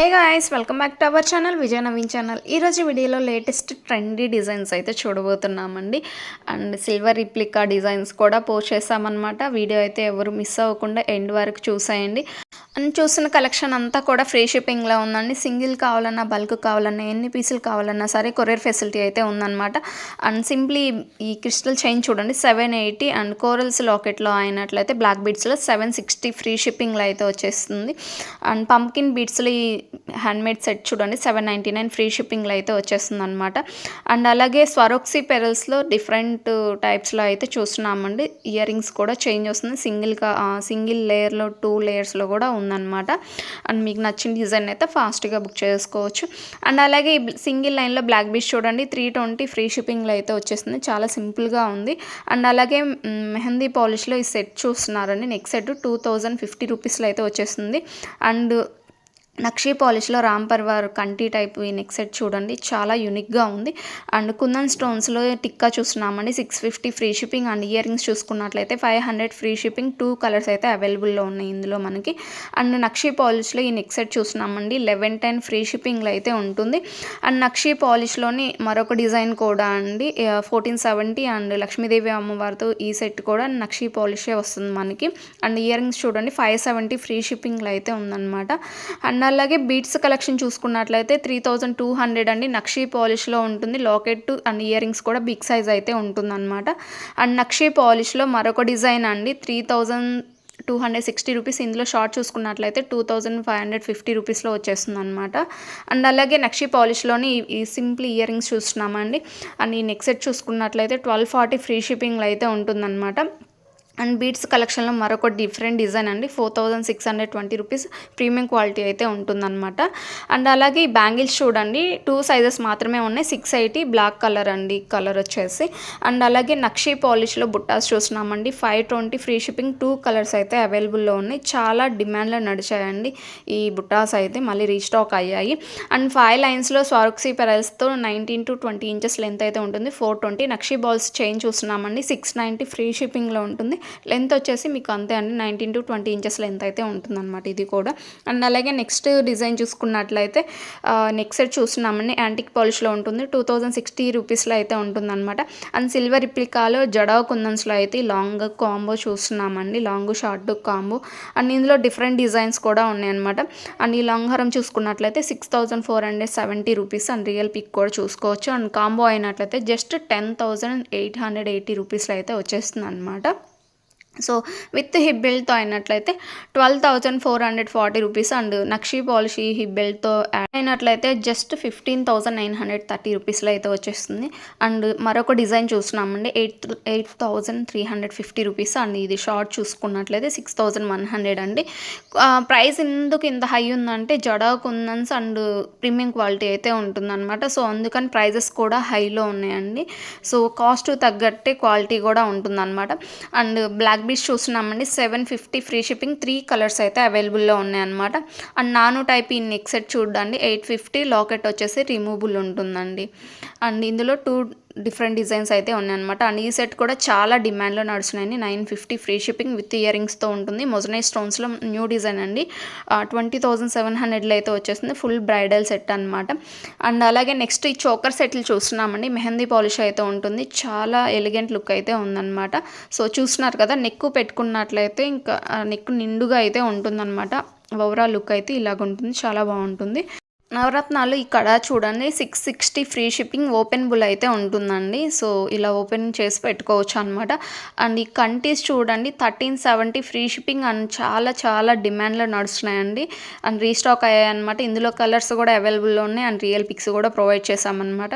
Hey guys welcome back to our channel Vijaya Naveen channel ఈరోజు వీడియోలో latest trendy designs అయితే చూడబోతున్నామండి. And silver replica designs కూడా post చేసామన్నమాట వీడియో అయితే ఎవరు మిస్ అవ్వకుండా ఎండ్ వరకు చూసేయండి. అండ్ చూస్తున్న కలెక్షన్ అంతా కూడా ఫ్రీ షిప్పింగ్లో ఉందండి. సింగిల్ కావాలన్నా బల్క్ కావాలన్నా ఎన్ని పీసులు కావాలన్నా సరే కొరియర్ ఫెసిలిటీ అయితే ఉందన్నమాట. అండ్ సింప్లీ ఈ క్రిస్టల్ చైన్ చూడండి సెవెన్ ఎయిటీ అండ్ కోరల్స్ లాకెట్లో అయినట్లయితే బ్లాక్ బీడ్స్లో సెవెన్ సిక్స్టీ ఫ్రీ షిప్పింగ్లో అయితే వచ్చేస్తుంది. అండ్ పంకిన్ బీడ్స్లో ఈ హ్యాండ్మేడ్ సెట్ చూడండి సెవెన్ నైంటీ నైన్ ఫ్రీ షిప్పింగ్లో అయితే వచ్చేస్తుంది అనమాట అండ్ అలాగే స్వరోక్సీ పెరల్స్లో డిఫరెంట్ టైప్స్లో అయితే చూస్తున్నామండి. ఇయర్ రింగ్స్ కూడా చేంజ్ వస్తుంది. సింగిల్గా సింగిల్ లేయర్లో టూ లేయర్స్లో కూడా ఉందన్నమాట. అండ్ మీకు నచ్చిన డిజైన్ అయితే ఫాస్ట్గా బుక్ చేసుకోవచ్చు. అండ్ అలాగే సింగిల్ లైన్లో బ్లాక్ బీచ్ చూడండి త్రీ ట్వంటీ ఫ్రీ షిప్పింగ్లో అయితే వచ్చేస్తుంది. చాలా సింపుల్గా ఉంది. అండ్ అలాగే మెహందీ పాలిష్లో ఈ సెట్ చూస్తున్నారండి. Next set two thousand fifty రూపీస్లో అయితే వచ్చేస్తుంది. అండ్ నక్షీ పాలిష్లో రామ్ పర్వార్ కంటి టైప్ ఈ నెక్ సెట్ చూడండి. చాలా యూనిక్గా ఉంది. అండ్ కుందన్ స్టోన్స్లో టిక్కా చూస్తున్నామండి. Six fifty free shipping and earrings చూసుకున్నట్లయితే five hundred free shipping two colours అయితే అవైలబుల్లో ఉన్నాయి ఇందులో మనకి. అండ్ నక్షీ పాలిష్లో ఈ నెక్ సెట్ చూస్తున్నామండి. లెవెన్ టెన్ ఫ్రీ షిప్పింగ్లో అయితే ఉంటుంది. అండ్ నక్షీ పాలిష్లోని మరొక డిజైన్ కూడా అండి. ఫోర్టీన్ సెవెంటీ అండ్ లక్ష్మీదేవి అమ్మవారితో ఈ సెట్ కూడా నక్షీ పాలిషే వస్తుంది మనకి. అండ్ ఇయర్ రింగ్స్ చూడండి. ఫైవ్ సెవెంటీ ఫ్రీ షిప్పింగ్లో అయితే ఉందన్నమాట. అండ్ అలాగే బీట్స్ కలెక్షన్ చూసుకున్నట్లయితే త్రీ థౌజండ్ టూ హండ్రెడ్ అండి. నక్షీ పాలిష్లో ఉంటుంది. లాకెట్ అండ్ ఇయర్ రింగ్స్ కూడా బిగ్ సైజ్ అయితే ఉంటుందన్నమాట. అండ్ నక్షీ పాలిష్లో మరొక డిజైన్ అండి. Three thousand two hundred sixty rupees ఇందులో షార్ట్ చూసుకున్నట్లయితే two thousand five hundred fifty రూపీస్లో వచ్చేస్తుంది అనమాట అండ్ అలాగే నక్షి పాలిష్లోని ఈ- సింపుల్ ఇయర్ రింగ్స్ చూస్తున్నామండి. అండ్ ఈ నెక్ సెట్ చూసుకున్నట్లయితే ట్వెల్వ్ ఫార్టీ ఫ్రీ షిప్పింగ్లో అయితే ఉంటుందన్నమాట. అండ్ బీట్స్ కలెక్షన్లో మరొక డిఫరెంట్ డిజైన్ అండి. Four thousand six hundred twenty rupees premium quality అయితే ఉంటుందన్నమాట. అండ్ అలాగే ఈ బ్యాంగిల్స్ చూడండి టూ సైజెస్ మాత్రమే ఉన్నాయి. సిక్స్ ఎయిటీ బ్లాక్ కలర్ అండి కలర్ వచ్చేసి. అండ్ అలాగే నక్షీ పాలిష్లో బుట్టాస్ చూస్తున్నామండి. Five twenty free shipping two colours అయితే అవైలబుల్లో ఉన్నాయి. చాలా డిమాండ్లో నడిచాయండి ఈ బుట్టాస్ అయితే మళ్ళీ రీస్టాక్ అయ్యాయి. అండ్ ఫైవ్ లైన్స్లో Swarovski పెరల్స్తో nineteen to twenty inches length అయితే ఉంటుంది. Four twenty nakshi balls chain చూస్తున్నామండి. సిక్స్ నైంటీ ఫ్రీ షిప్పింగ్లో ఉంటుంది. లెంత్ వచ్చేసి మీకు అంతే అండి nineteen to twenty inches length అయితే ఉంటుందన్నమాట ఇది కూడా. అండ్ అలాగే నెక్స్ట్ డిజైన్ చూసుకున్నట్లయితే నెక్స్ట్ సెట్ చూస్తున్నామండి యాంటిక్ పాలిష్లో ఉంటుంది టూ థౌజండ్ సిక్స్టీ రూపీస్లో అయితే ఉంటుందన్నమాట. అండ్ సిల్వర్ రిప్లికాలో జడా కుందన్స్లో అయితే లాంగ్ కాంబో చూస్తున్నామండి లాంగ్ షార్ట్ కాంబో. అండ్ ఇందులో డిఫరెంట్ డిజైన్స్ కూడా ఉన్నాయన్నమాట. అండ్ ఈ లాంగ్ హారం చూసుకున్నట్లయితే six thousand four hundred seventy rupees and real pic కూడా చూసుకోవచ్చు. అండ్ కాంబో అయినట్లయితే just ten thousand eight hundred eighty రూపీస్లో అయితే వచ్చేస్తుంది అనమాట సో విత్ హిబ్బెల్తో అయినట్లయితే twelve thousand four hundred forty rupees and nakshi పాలిషీ హిబ్బెల్తో యాడ్ అయినట్లయితే just fifteen thousand nine hundred thirty రూపీస్లో అయితే వచ్చేస్తుంది. అండ్ మరొక డిజైన్ చూస్తున్నామండి. Eight eight thousand three hundred fifty rupees and. ఇది షార్ట్ చూసుకున్నట్లయితే సిక్స్ థౌజండ్ వన్ హండ్రెడ్ అండి. ప్రైస్ ఎందుకు ఇంత హై ఉందంటే Jada kundans and premium quality అయితే ఉంటుందన్నమాట. సో అందుకని ప్రైజెస్ కూడా హైలో ఉన్నాయండి. సో కాస్ట్ తగ్గట్టే క్వాలిటీ కూడా ఉంటుందన్నమాట. అండ్ బ్లాక్ బీచ్ చూస్తున్నామండి. Seven fifty free shipping three colours అయితే అవైలబుల్లో ఉన్నాయన్నమాట. అండ్ నాను టైప్ ఈ నెక్ సెట్ చూడండి. ఎయిట్ ఫిఫ్టీ లాకెట్ వచ్చేసి రిమూవబుల్ ఉంటుందండి. అండ్ ఇందులో టూ డిఫరెంట్ డిజైన్స్ అయితే ఉన్నాయన్నమాట. అండ్ ఈ సెట్ కూడా చాలా డిమాండ్లో నడుస్తున్నాయండి. Nine fifty free shipping with year రింగ్స్తో ఉంటుంది. మొజనై స్టోన్స్లో న్యూ డిజైన్ అండి. ట్వంటీ థౌజండ్ సెవెన్ హండ్రెడ్లో అయితే వచ్చేస్తుంది. ఫుల్ బ్రైడల్ సెట్ అనమాట అండ్ అలాగే నెక్స్ట్ ఈ చోకర్ సెట్లు చూస్తున్నామండి. మెహందీ పాలిష్ అయితే ఉంటుంది. చాలా ఎలిగెంట్ లుక్ అయితే ఉందన్నమాట. సో చూస్తున్నారు కదా నెక్ పెట్టుకున్నట్లయితే ఇంకా నెక్ నిండుగా అయితే ఉంటుందన్నమాట. ఓవరాల్ లుక్ అయితే ఇలాగ ఉంటుంది చాలా బాగుంటుంది. నవరత్నాలు ఇక్కడ చూడండి six sixty free shipping open bull అయితే ఉంటుందండి. సో ఇలా ఓపెన్ చేసి పెట్టుకోవచ్చు అనమాట అండ్ ఈ కంటీస్ చూడండి thirteen seventy free shipping and చాలా చాలా డిమాండ్లో నడుస్తున్నాయండి. అండ్ రీస్టాక్ అయ్యాయి అనమాట ఇందులో కలర్స్ కూడా అవైలబుల్లో ఉన్నాయి. అండ్ రియల్ పిక్స్ కూడా ప్రొవైడ్ చేసామన్నమాట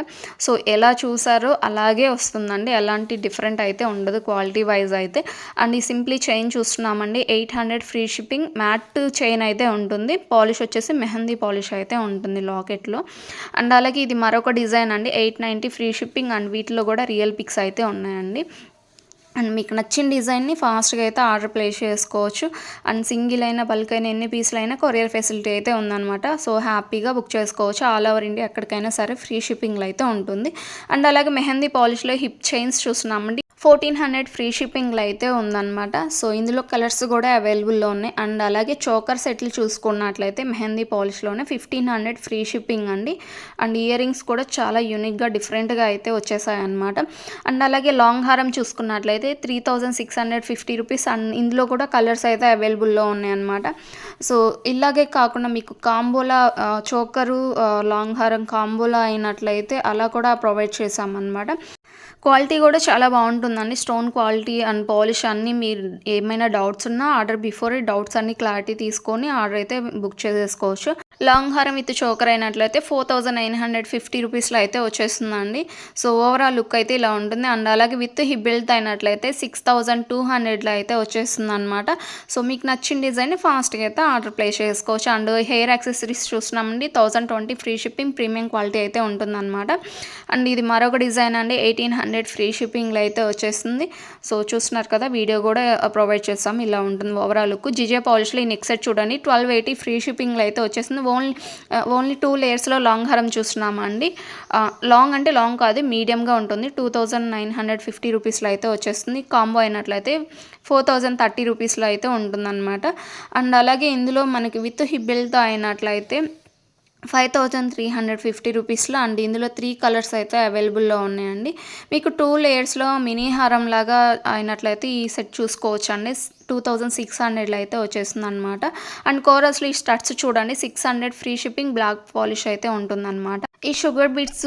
సో ఎలా చూసారో అలాగే వస్తుందండి. ఎలాంటి డిఫరెంట్ అయితే ఉండదు క్వాలిటీ వైజ్ అయితే. అండ్ ఈ సింప్లీ చైన్ చూస్తున్నామండి eight hundred free shipping matt chain అయితే ఉంటుంది. పాలిష్ వచ్చేసి మెహందీ పాలిష్ అయితే ఉంటుంది. లాకెట్లో. అండ్ అలాగే ఇది మరొక డిజైన్ అండి. Eight ninety free shipping and వీటిలో కూడా రియల్ పిక్స్ అయితే ఉన్నాయండి. అండ్ మీకు నచ్చిన డిజైన్ని ఫాస్ట్గా అయితే ఆర్డర్ ప్లేస్ చేసుకోవచ్చు. అండ్ సింగిల్ అయినా బల్క్ అయినా ఎన్ని పీసులు అయినా కొరియర్ ఫెసిలిటీ అయితే ఉందన్నమాట. సో హ్యాపీగా బుక్ చేసుకోవచ్చు. ఆల్ ఓవర్ ఇండియా ఎక్కడికైనా సరే ఫ్రీ షిప్పింగ్లో అయితే ఉంటుంది. అండ్ అలాగే మెహందీ పాలిష్లో హిప్ చైన్స్ చూస్తున్నామండి. ఫోర్టీన్ హండ్రెడ్ ఫ్రీ షిప్పింగ్లో అయితే ఉందన్నమాట. సో ఇందులో కలర్స్ కూడా అవైలబుల్లో ఉన్నాయి. అండ్ అలాగే చోకర్ సెట్లు చూసుకున్నట్లయితే మెహందీ పాలిష్లోనే ఫిఫ్టీన్ హండ్రెడ్ ఫ్రీ షిప్పింగ్ అండి. అండ్ ఇయర్ రింగ్స్ కూడా చాలా యూనిక్గా డిఫరెంట్గా అయితే వచ్చేసాయి అనమాట అండ్ అలాగే లాంగ్ హారం చూసుకున్నట్లయితే three thousand six hundred fifty rupees and ఇందులో కూడా కలర్స్ అయితే అవైలబుల్లో ఉన్నాయన్నమాట. సో ఇలాగే కాకుండా మీకు కాంబోలా చోకరు లాంగ్ హారం కాంబోలా అయినట్లయితే అలా కూడా ప్రొవైడ్ చేసామన్నమాట క్వాలిటీ కూడా చాలా బాగుంటుందండి. స్టోన్ క్వాలిటీ అండ్ పాలిష్ అన్నీ మీరు ఏమైనా డౌట్స్ ఉన్నా ఆర్డర్ బిఫోర్ డౌట్స్ అన్ని క్లారిటీ తీసుకొని ఆర్డర్ అయితే బుక్ చేసేసుకోవచ్చు. లాంగ్ హారం విత్ చోకర్ అయినట్లయితే four thousand nine hundred fifty రూపీస్లో అయితే వచ్చేస్తుందండి. సో ఓవరాల్ లుక్ అయితే ఇలా ఉంటుంది. అండ్ అలాగే విత్ హిప్ బెల్ట్ అయినట్లయితే సిక్స్ థౌజండ్ టూ హండ్రెడ్లో అయితే వచ్చేస్తుంది అనమాట సో మీకు నచ్చిన డిజైన్ ఫాస్ట్గా అయితే ఆర్డర్ ప్లేస్ చేసుకోవచ్చు. అండ్ హెయిర్ యాక్సెసరీస్ చూస్తున్నామండి. Thousand twenty free shipping premium quality అయితే ఉంటుందన్నమాట. అండ్ ఇది మరొక డిజైన్ అండి. ఎయిటీన్ హండ్రెడ్ ఫ్రీ షిప్పింగ్లో అయితే వచ్చేస్తుంది. సో చూస్తున్నారు కదా వీడియో కూడా ప్రొవైడ్ చేస్తాం. ఇలా ఉంటుంది. ఓవరాల్ లుక్ జిజే పాలిష్లో ఈ నెక్స్ట్ సెట్ చూడండి. ట్వెల్వ్ ఎయిటీ ఫ్రీ షిప్పింగ్లో అయితే వచ్చేస్తుంది. ఓన్లీ ఓన్లీ టూ లేయర్స్లో లాంగ్ హారం చూస్తున్నామండి లాంగ్ అంటే లాంగ్ కాదు మీడియంగా ఉంటుంది. Two thousand nine hundred fifty రూపీస్లో అయితే వచ్చేస్తుంది. కాంబో అయినట్లయితే ఫోర్ థౌజండ్ థర్టీ రూపీస్లో అయితే ఉంటుందన్నమాట. అండ్ అలాగే ఇందులో మనకి విత్ హిబ్బిల్తో అయినట్లయితే five thousand three hundred fifty రూపీస్లో అండ్. ఇందులో త్రీ కలర్స్ అయితే అవైలబుల్లో ఉన్నాయండి. మీకు టూ లేయర్స్లో మినీ హారం లాగా అయినట్లయితే ఈ సెట్ చూసుకోవచ్చు అండి టూ థౌజండ్ సిక్స్ హండ్రెడ్లో అయితే వచ్చేస్తుంది అనమాట అండ్ కోరస్లో ఈ స్టడ్స్ చూడండి six hundred free shipping black polish అయితే ఉంటుందన్నమాట. ఈ షుగర్ బీట్స్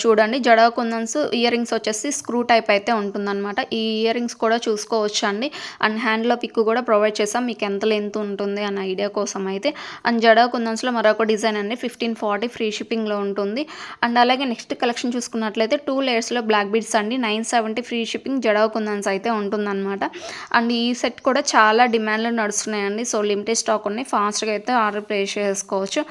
చూడండి జడా కుందన్స్ ఇయర్ రింగ్స్ వచ్చేసి స్క్రూ టైప్ అయితే ఉంటుందన్నమాట. ఈ ఇయర్ రింగ్స్ కూడా చూసుకోవచ్చు అండి అండ్ హ్యాండ్లో పిక్ కూడా ప్రొవైడ్ చేసాం మీకు ఎంత లెంత్ ఉంటుంది అన్న ఐడియా కోసం అయితే. అండ్ జడా కుందన్స్లో మరొక డిజైన్ అండి ఫిఫ్టీన్ ఫార్టీ ఫ్రీ షిప్పింగ్లో ఉంటుంది. అండ్ అలాగే నెక్స్ట్ కలెక్షన్ చూసుకున్నట్లయితే టూ లేయర్స్లో బ్లాక్ బీట్స్ అండి నైన్ సెవెంటీ ఫ్రీ షిప్పింగ్ జడా కుందన్స్ అయితే ఉంటుందన్నమాట. అండ్ ఈ సెట్ కూడా చాలా డిమాండ్లో నడుస్తున్నాయండి. సో లిమిటెడ్ స్టాక్ ఉన్నాయి. ఫాస్ట్గా అయితే ఆర్డర్ ప్లేస్ చేసుకోవచ్చు.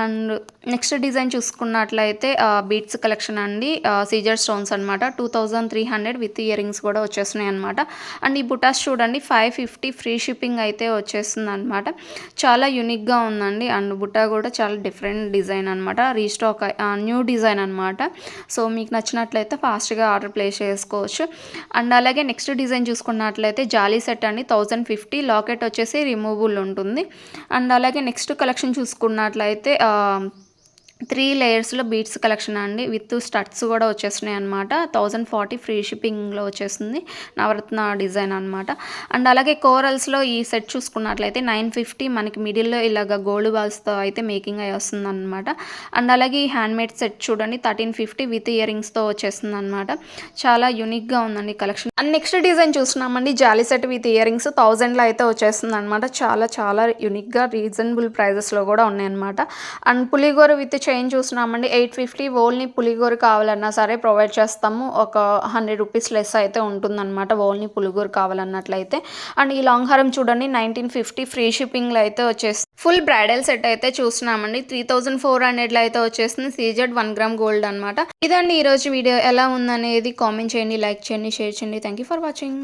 అండ్ నెక్స్ట్ డిజైన్ చూసుకున్నట్లయితే బీట్స్ కలెక్షన్ అండి. సీజర్ స్టోన్స్ అనమాట two thousand three hundred with earrings కూడా వచ్చేస్తున్నాయి అనమాట అండ్ ఈ బుటాస్ చూడండి ఫైవ్ ఫిఫ్టీ ఫ్రీ షిప్పింగ్ అయితే వచ్చేస్తుంది అనమాట చాలా యూనిక్గా ఉందండి. అండ్ బుటా కూడా చాలా డిఫరెంట్ డిజైన్ అనమాట రీస్టాక్ న్యూ డిజైన్ అనమాట సో మీకు నచ్చినట్లయితే ఫాస్ట్గా ఆర్డర్ ప్లేస్ చేసుకోవచ్చు. అండ్ అలాగే నెక్స్ట్ డిజైన్ చూసుకున్నట్లయితే జాలీ సెట్ అండి. థౌజండ్ ఫిఫ్టీ లాకెట్ వచ్చేసి రిమూవబుల్ ఉంటుంది. అండ్ అలాగే నెక్స్ట్ కలెక్షన్ చూసుకున్నట్లయితే త్రీ లేయర్స్లో బీట్స్ కలెక్షన్ అండి. విత్ స్టడ్స్ కూడా వచ్చేస్తున్నాయి అనమాట థౌజండ్ ఫార్టీ ఫ్రీ షిప్పింగ్లో వచ్చేస్తుంది. నవరత్న డిజైన్ అనమాట అండ్ అలాగే కోరల్స్లో ఈ సెట్ చూసుకున్నట్లయితే నైన్ ఫిఫ్టీ మనకి మిడిల్లో ఇలాగ గోల్డ్ బాల్స్తో అయితే మేకింగ్ అయ్యి వస్తుంది అనమాట అండ్ అలాగే ఈ హ్యాండ్మేడ్ సెట్ చూడండి. థర్టీన్ ఫిఫ్టీ విత్ ఇయర్ రింగ్స్తో వచ్చేస్తుంది అనమాట చాలా యూనిక్గా ఉందండి కలెక్షన్. అండ్ నెక్స్ట్ డిజైన్ చూస్తున్నామండి జాలీ సెట్ విత్ ఇయరింగ్స్ థౌజండ్లో అయితే వచ్చేస్తుంది అనమాట చాలా చాలా యూనిక్గా రీజనబుల్ ప్రైజెస్లో కూడా ఉన్నాయన్నమాట. అండ్ పులిగోర విత్ చైన్ చూస్తున్నామండి ఎయిట్ ఫిఫ్టీ ఓన్లీ పులిగోరు కావాలన్నా సరే ప్రొవైడ్ చేస్తాము. ఒక హండ్రెడ్ రూపీస్ లెస్ అయితే ఉంటుందన్నమాట ఓన్లీ పులిగోరు కావాలన్నట్లయితే. అండ్ ఈ లాంగ్ హారం చూడండి నైన్టీన్ ఫిఫ్టీ ఫ్రీ షిప్పింగ్లో అయితే వచ్చేస్తుంది ఫుల్ బ్రైడల్ సెట్ అయితే చూస్తున్నామండి. త్రీ థౌజండ్ ఫోర్ హండ్రెడ్లో అయితే వచ్చేసింది సీజెడ్ వన్ గ్రామ్ గోల్డ్ అనమాట ఇదండి ఈరోజు వీడియో ఎలా ఉందనేది కామెంట్ చేయండి లైక్ చేయండి షేర్ చేయండి. Thank you for watching.